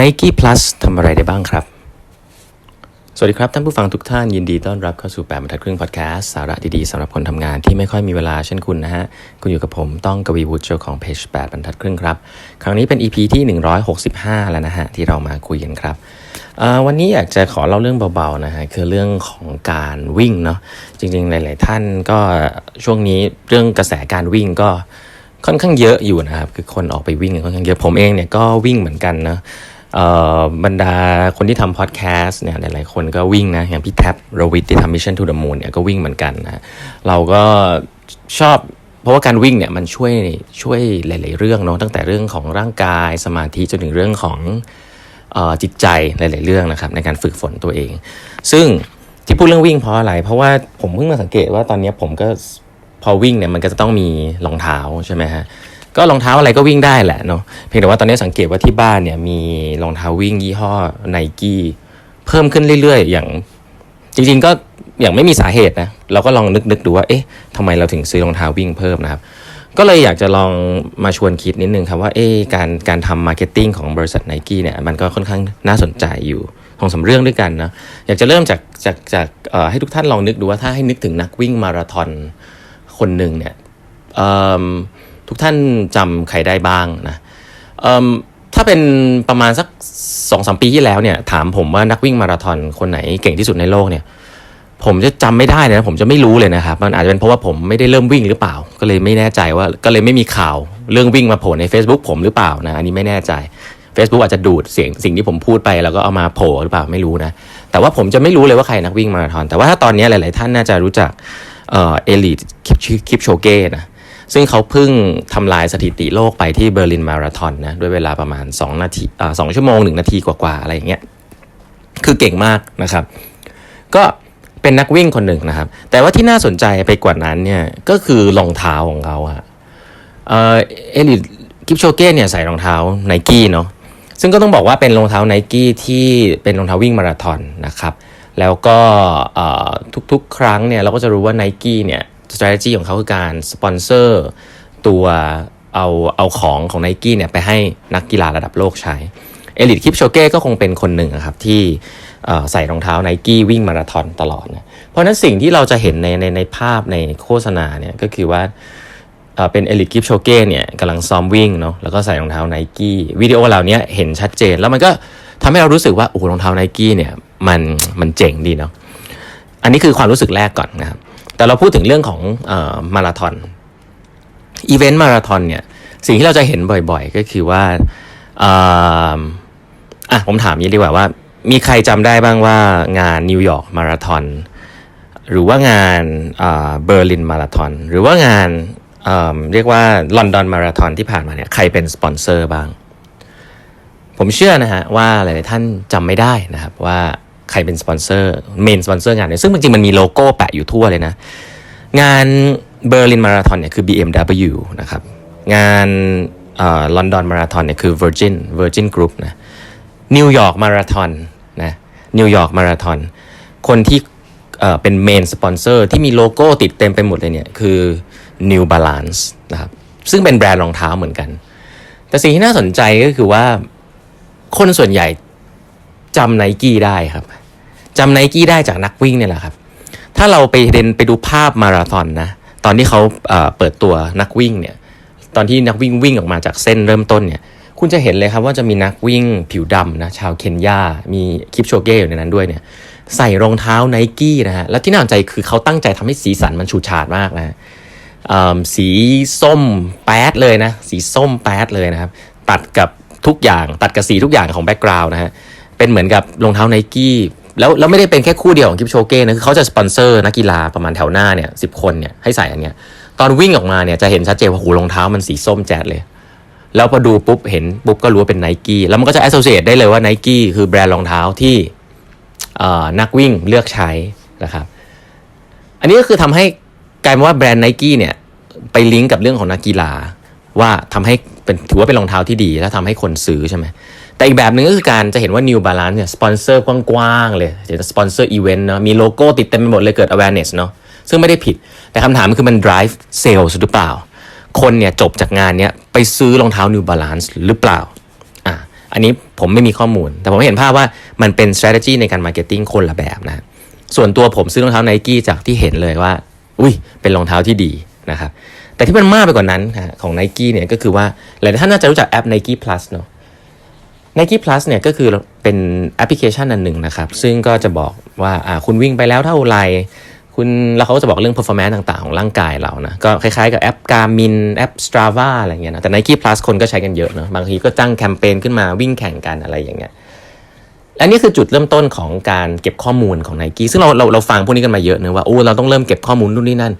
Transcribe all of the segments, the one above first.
Nike Plus ทำอะไรได้บ้างครับ สวัสดีครับ ท่านผู้ฟังทุกท่านยินดีต้อนรับเข้าสู่8บรรทัดครึ่งพอดแคสต์สาระดีๆสำหรับคนทำงานที่ไม่ค่อยมีเวลาเช่นคุณนะฮะ คุณอยู่กับผมต้องกวีวุฒิเจ้าของเพจ8บรรทัดครึ่งครับ ครั้งนี้เป็น EP ที่ 165 แล้วนะฮะ ที่เรามาคุยกันครับวันนี้อยากจะขอเล่าเรื่องเบาๆนะฮะคือเรื่องของการวิ่งเนาะจริงๆ หลาย ๆ ท่านก็ช่วงนี้เรื่องกระแสการวิ่งก็ค่อนข้างเยอะอยู่นะครับคือคนออกไปวิ่งกันค่อนข้างเยอะผมเองเนี่ยก็วิ่งเหมือนกันนะเอ่อ บรรดาคนที่ทำพอดแคสต์เนี่ยหลายๆคนก็วิ่งนะ อย่างพี่แท็บโรวิทที่ทำ Mission to the Moon เนี่ยก็วิ่งเหมือนกันนะเราก็ชอบเพราะว่าการวิ่งเนี่ยมันช่วยช่วยหลาย ๆ เรื่องเนาะตั้งแต่เรื่องของร่างกายสมาธิจนถึงเรื่องของออจิตใจหลาย ๆ เรื่องนะครับในการฝึกฝนตัวเอง ซึ่งที่พูดเรื่องวิ่งเพราะอะไร เพราะว่าผมเพิ่งมาสังเกตว่าตอนนี้ผมก็พอวิ่งเนี่ยมันก็จะต้องมีรองเท้าใช่ไหมฮะ ก็รองเท้าอะไรก็วิ่งได้แหละเนาะเพียงแต่ว่าตอนนี้สังเกตว่าที่บ้านเนี่ยมีรองเท้าวิ่งยี่ห้อไนกี้เพิ่มขึ้นเรื่อยๆ อย่างจริงๆก็อย่างไม่มีสาเหตุนะเราก็ลองนึกๆดูว่าเอ๊ะทำไมเราถึงซื้อรองเท้าวิ่งเพิ่มนะครับ ก็เลยอยากจะลองมาชวนคิดนิดนึงครับว่าเอ๊ะการการทำมาร์เก็ตติ้งของบริษัทไนกี้เนี่ยมันก็ค่อนข้างน่าสนใจอยู่ของสาเรื่องด้วยกันนะอยากจะเริ่มจากจากจากเอ่อให้ทุกท่านลองนึกดูว่าถ้าให้นึกถึงนักวิ่งมาราธอนคนหนึ่งเนี่ยเอิ่ม ทุกท่านจำใครได้บ้างนะถ้าเป็นประมาณสักสองสามปีที่แล้วเนี่ยถามผมว่านักวิ่งมาราธอนคนไหนเก่งที่สุดในโลกเนี่ย ผมจะจำไม่ได้เลยนะผมจะไม่รู้เลยนะครับ มันอาจจะเป็นเพราะว่าผมไม่ได้เริ่มวิ่งหรือเปล่า ก็เลยไม่แน่ใจว่าก็เลยไม่มีข่าวเรื่องวิ่งมาโผล่ใน Facebook ผมหรือเปล่านะอันนี้ไม่แน่ใจ Facebook อาจจะดูดเสียงสิ่งที่ผมพูดไป แล้วก็เอามาโผล่หรือเปล่าไม่รู้นะ แต่ว่าผมจะไม่รู้เลยว่าใครนักวิ่งมาราธอนแต่ว่าถ้าตอนนี้หลาย ๆ ท่านน่าจะรู้จักเอลิทคลิปคลิปโชเก้นะ ซึ่งเขาเพิ่งทำลายสถิติโลกไปที่เบอร์ลินมาราธอนนะด้วยเวลาประมาณ 2 นาทีสอ่าสชั่วโมง 1 นาทีกว่าๆ อะไรอย่างเงี้ยคือเก่งมากนะครับ ก็เป็นนักวิ่งคนหนึ่งนะครับ แต่ว่าที่น่าสนใจไปกว่านั้นเนี่ยก็คือรองเท้าของเขาอะเออเอลิทคลิปโชเก้เนี่ยใส่รองเท้าไนกี้เนาะซึ่งก็ต้องบอกว่าเป็นรองเท้าไนกี้ที่เป็นรองเท้าวิ่งมาราธอนนะครับ แล้วก็ทุกๆ ครั้งเนี่ยเราก็จะรู้ว่า n i กี้เนี่ย strategy ของเขาคือการสปอนเซอร์ตัวเอาเอาของของ n i กี้เนี่ยไปให้นักกีฬาระดับโลกใช้ เอลิทคิปโชเก้ก็คงเป็นคนหนึ่งครับที่ใส่รองเท้า n i กี้วิ่งมาราธอนตลอดนะเพราะนั้นสิ่งที่เราจะเห็นในในในภาพในโฆษณาเนี่ยก็คือว่าเป็นเอลิทกิฟโชเก้เนี่ยกำลังซ้อมวิ่งเนาะแล้วก็ใส่รองเท้าไนกี้วิดีโอเหล่านี้เห็นชัดเจน แล้วมันก็ทำให้เรารู้สึกว่าโอ้รองเท้าไนกี้เนี่ยมันมันเจ๋งดีเนาะอันนี้คือความรู้สึกแรกก่อนนะครับ แต่เราพูดถึงเรื่องของออมาราธอนอีเวนต์มาราธอนเนี่ยสิ่งที่เราจะเห็นบ่อยๆ ก็คือว่าอ่อะผมถามยี่ดีกว่าว่า มีใครจำได้บ้างว่างานนิวยอร์กมาราธอนหรือว่างานเบอร์ลินมาราธอนหรือว่างานเเรียกว่าลอนดอนมาราธอนที่ผ่านมาเนี่ยใครเป็นสปอนเซอร์บ้าง ผมเชื่อนะฮะว่าหลายๆท่านจำไม่ได้นะครับว่า ใครเป็นสปอนเซอร์เมนสปอนเซอร์งานเนี่ยซึ่งจริงๆมันมีโลโก้แปะอยู่ทั่วเลยนะ งานเบอร์ลินมาราธอนเนี่ยคือ BMW นะครับ งานลอนดอนมาราธอนเนี่ยคือ Virgin Virgin Group นะนิวยอร์กมาราธอนนะนิวยอร์กมาราธอนคนที่เอ่อเป็นเมนสปอนเซอร์ที่มีโลโก้ติดเต็มไปหมดเลยเนี่ยคือ New Balance นะครับซึ่งเป็นแบรนด์รองเท้าเหมือนกัน แต่สิ่งที่น่าสนใจก็คือว่าคนส่วนใหญ่จำไนกี้ได้ครับ จำไนกี้ได้จากนักวิ่งเนี่ยแหละครับ ถ้าเราไปเดินไปดูภาพมาราธอนนะ ตอนที่เขาเปิดตัวนักวิ่งเนี่ย ตอนที่นักวิ่งวิ่งออกมาจากเส้นเริ่มต้นเนี่ย คุณจะเห็นเลยครับว่าจะมีนักวิ่งผิวดำนะชาวเคนยา มีคลิปโชเก้อยู่ในนั้นด้วยเนี่ย ใส่รองเท้าไนกี้นะฮะ แล้วที่น่าสนใจคือเขาตั้งใจทำให้สีสันมันฉูดฉาดมากนะฮะอ่าสีส้มแป๊ดเลยนะ สีส้มแป๊ดเลยนะครับ ตัดกับทุกอย่าง ตัดกับสีทุกอย่างของแบ็กกราวน์นะฮะ เป็นเหมือนกับรองเท้าไนกี้ แล้วแล้วไม่ได้เป็นแค่คู่เดียวของคลิปโชเก้นะคือเขาจะสปอนเซอร์นักกีฬาประมาณแถวหน้าเนี่ยสิคนเนี่ยให้ใส่อันเนี้ยตอนวิ่งออกมาเนี่ยจะเห็นชัดเจนว่าหูรองเท้ามันสีส้มแจ๊ดเลย แล้วพอดูปุ๊บเห็นปุ๊บก็รู้ว่าเป็นไนกี้แล้วมันก็จะ a s s o c i a t e ได้เลยว่าไนกี้คือแบรนด์รองเท้าที่เอ่อนักวิ่งเลือกใช้นะครับ อันนี้ก็คือทำให้กลายเป็นว่าแบรนด์ไนกี้เนี่ยไปลิงก์กับเรื่องของนักกีฬาว่าทำให้เป็นถือว่าเป็นรองเท้าที่ดี แล้วทำให้คนซื้อใช่ไหม แต่อีกแบบหนึ่งก็คือการจะเห็นว่า New Balance เนี่ยสปอนเซอร์กว้างๆเลยจะสปอนเซอร์อีเวนต์เนาะมีโลโก้ติดเต็มไปหมดเลยเกิด awareness เนาะซึ่งไม่ได้ผิด แต่คำถามคือมัน drive sales หรือเปล่า คนเนี่ยจบจากงานเนี้ยไปซื้อรองเท้า New Balance หรือเปล่าอะอันนี้ผมไม่มีข้อมูล แต่ผมเห็นภาพว่ามันเป็น strategy ในการ marketing คนละแบบนะส่วนตัวผมซื้อรองเท้าไนกี้จากที่เห็นเลยว่า อุ้ย เป็นรองเท้าที่ดีนะครับแต่ที่มันมากไปกว่านั้นของ n i กี้เนี่ยก็คือว่าหลายท่านน่าจะรู้จักแอป Nike Plus เนอะ Nike Plus เนี่ยก็คือเป็นแอปพลิเคชันอันหนึ่งนะครับ ซึ่งก็จะบอกว่าคุณวิ่งไปแล้วเท่าไหร่คุณแล้วเขาก็จะบอกเรื่อง performance ต่างๆ ของร่างกายเรานะ ก็คล้ายๆกับแอป Garmin แอป Strava อะไรเงี้ยนะ แต่ Nike Plus คนก็ใช้กันเยอะเนอะบางทีก็จ้างแคมเปญขึ้นมาวิ่งแข่งกันอะไรอย่างเงี้ยและนี่คือจุดเริ่มต้นของการเก็บข้อมูลของ n i กี้ซึ่งเราเราเราฟังพวกนี้กันมาเยอะเนะว่าโอ้เราต้องเริ่มเก็บข้อมูลนู่นนี่นั่น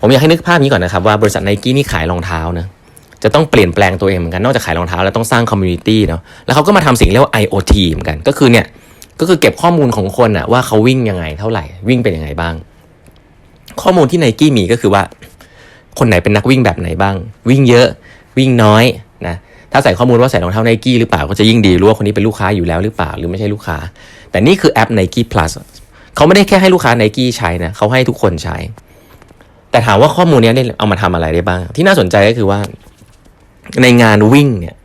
ผมอยากให้นึกภาพนี้ก่อนนะครับว่าบริษัทไนกี้นี่ขายรองเท้านะ จะต้องเปลี่ยนแปลงตัวเองเหมือนกัน นอกจากขายรองเท้าแล้วต้องสร้างคอมมูนิตี้เนาะแล้วเขาก็มาทำสิ่งเรียกว่า IoT เหมือนกัน ก็คือเนี่ยก็คือเก็บข้อมูลของคนอะว่าเขาวิ่งยังไงเท่าไหร่วิ่งเป็นยังไงบ้าง ข้อมูลที่ไนกี้มีก็คือว่า คนไหนเป็นนักวิ่งแบบไหนบ้าง วิ่งเยอะวิ่งน้อยนะถ้าใส่ข้อมูลว่าใส่รองเท้าไนกี้หรือเปล่าก็จะยิ่งดีรู้ว่าคนนี้เป็นลูกค้าอยู่แล้วหรือเปล่าหรือไม่ใช่ลูกค้า แต่นี่คือแอป Nike Plus เขาไม่ได้แค่ให้ลูกค้าไนกี้ใช้นะเขาให้ทุกคนใช้ แต่ถามว่าข้อมูลนี้เอามาทำอะไรได้บ้าง ที่น่าสนใจก็คือว่า ในงานวิ่งเนี่ย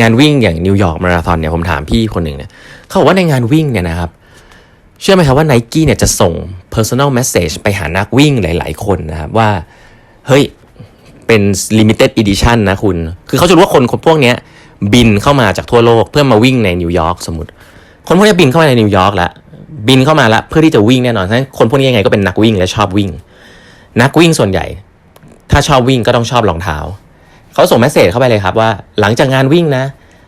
งานวิ่งอย่างนิวยอร์กมาราธอนเนี่ยผมถามพี่คนหนึ่งเนี่ยเขาบอกว่าในงานวิ่งเนี่ยนะครับ เชื่อไหมครับว่าไนกี้เนี่ยจะส่ง personal message ไปหานักวิ่งหลาย ๆ คนนะครับว่า เฮ้ย เป็น limited edition นะคุณ คือเขาจะรู้ว่าคนคนพวกเนี้ยบินเข้ามาจากทั่วโลกเพื่อมาวิ่งในนิวยอร์กสมมติ คนพวกนี้บินเข้ามาในนิวยอร์กแล้วบินเข้ามาแล้วเพื่อที่จะวิ่งแน่นอนฉะนั้นคนพวกนี้ยังไงก็เป็นนักวิ่งและชอบวิ่ง นักวิ่งส่วนใหญ่ ถ้าชอบวิ่งก็ต้องชอบรองเท้า เขาส่งเมสเซจเข้าไปเลยครับว่า หลังจากงานวิ่งนะ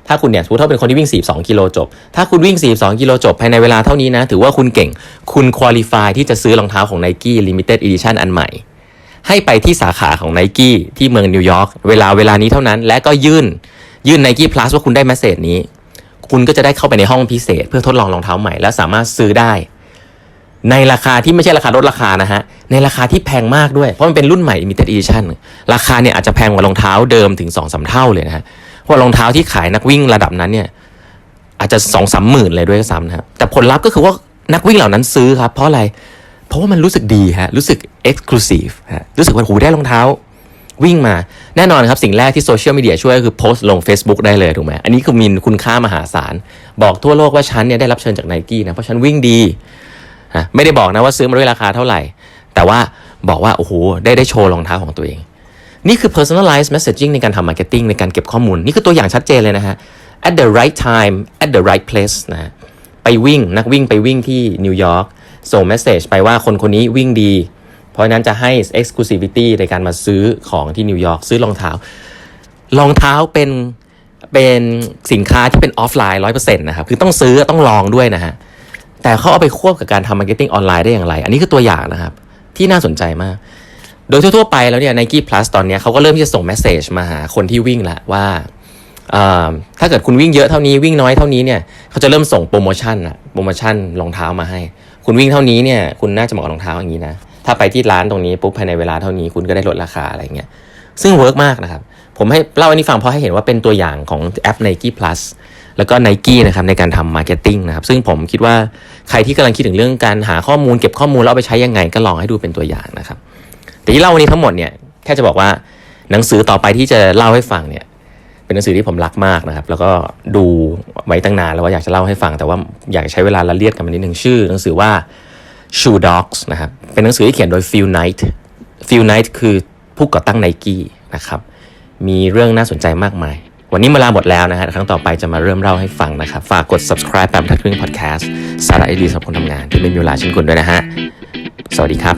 ถ้าคุณเนี่ยสมมติถ้าเป็นคนที่วิ่ง 42 กิโลจบ ถ้าคุณวิ่ง 42 กิโลจบ ภายในเวลาเท่านี้นะ ถือว่าคุณเก่ง คุณคุริฟายที่จะซื้อรองเท้าของ Nike Limited Edition อันใหม่ ให้ไปที่สาขาของ Nike ที่เมืองนิวยอร์ก เวลาเวลานี้เท่านั้น และก็ยื่น ยื่น Nike Plus ว่าคุณได้เมสเซจนี้ คุณก็จะได้เข้าไปในห้องพิเศษ เพื่อทดลองรองเท้าใหม่ และสามารถซื้อได้ ในราคาที่ไม่ใช่ราคาลดราคานะฮะ ในราคาที่แพงมากด้วย เพราะมันเป็นรุ่นใหม่ limited edition ราคาเนี่ยอาจจะแพงกว่ารองเท้าเดิมถึง2อสเท่าเลยนะฮะ เพราะรองเท้าที่ขายนักวิ่งระดับนั้นเนี่ยอาจจะสองสามหมื่นเลยด้วยซ้ำนะครับแต่ผลลัพธ์ก็คือว่านักวิ่งเหล่านั้นซื้อครับ เพราะอะไร เพราะว่ามันรู้สึกดีฮะ รู้สึก exclusive ฮะ รู้สึกว่าโหได้รองเท้าวิ่งมาแน่นอนครับ สิ่งแรกที่โซเชียลมีเดียช่วยก็คือโพสต์ลง Facebook ได้เลยถูกไหมอันนี้คือมีคุณค่ามหาศาล บอกทั่วโลกว่าฉันเนี่ยได้รับเชิญจากไนกี้นะเพราะฉันวิ่งดี นะไม่ได้บอกนะว่าซื้อมาด้วยราคาเท่าไหร่ แต่ว่าบอกว่าโอ้โหได้ได้โชว์รองเท้าของตัวเอง นี่คือ personalized messaging ในการทำ marketing ในการเก็บข้อมูล นี่คือตัวอย่างชัดเจนเลยนะฮะ at the right time at the right place นะไปวิ่งนักวิ่งไปวิ่งที่นิวยอร์กส่ง message ไปว่าคนคนนี้วิ่งดี เพราะฉะนั้นจะให้ exclusivity ในการมาซื้อของที่นิวยอร์กซื้อรองเท้ารองเท้าเป็นเป็นสินค้าที่เป็นออฟไลน์ร้อยเปอร์เซ็นต์นะครับ คือต้องซื้อต้องลองด้วยนะฮะ แต่เขาเอาไปควบกับการทำมาร์เก็ตติ้งออนไลน์ได้อย่างไร อันนี้คือตัวอย่างนะครับ ที่น่าสนใจมาก โดยทั่วๆไปแล้วเนี่ย Nike Plus ตอนนี้เขาก็เริ่มที่จะส่งเมสเซจมาหาคนที่วิ่งละว่า ถ้าเกิดคุณวิ่งเยอะเท่านี้วิ่งน้อยเท่านี้เนี่ยเขาจะเริ่มส่งโปรโมชั่นอะโปรโมชั่นรองเท้ามาให้ คุณวิ่งเท่านี้เนี่ยคุณน่าจะเหมาะกับรองเท้าอย่างนี้นะถ้าไปที่ร้านตรงนี้ปุ๊บภายในเวลาเท่านี้คุณก็ได้ลดราคาอะไรเงี้ยซึ่งเวิร์กมากนะครับผมให้เล่าอันนี้ฟังเพราะให้เห็นว่าเป็นตัวอย่างของแอป Nike Plus แล้วก็ Nike นะครับในการทำมาร์เก็ตติ้งนะครับซึ่งผมคิดว่าใครที่กำลังคิดถึงเรื่องการหาข้อมูลเก็บข้อมูลแล้วเอาไปใช้ยังไงก็ลองให้ดูเป็นตัวอย่างนะครับ แต่ที่เล่าวันนี้ทั้งหมดเนี่ยแค่จะบอกว่าหนังสือต่อไปที่จะเล่าให้ฟังเนี่ยเป็นหนังสือที่ผมรักมากนะครับ แล้วก็ดูไว้ตั้งนานแล้วว่าอยากจะเล่าให้ฟัง แต่ว่าอยากใช้เวลาละเลียดกันมานิดหนึ่งชื่อ หนังสือว่า Shoe Dogs นะครับเป็นหนังสือที่เขียนโดย Phil Knight Phil Knight คือผู้ก่อตั้ง Nike นะครับมีเรื่องน่าสนใจมากมาย วันนี้เวลาหมดแล้วนะฮะครั้งต่อไปจะมาเริ่มเล่าให้ฟังนะครับ ฝากกด subscribe แบบทัดครึ่ง podcast สาระดีสำหรับคนทำงานที่ไม่มีเวลาเช่นคุณด้วยนะฮะ สวัสดีครับ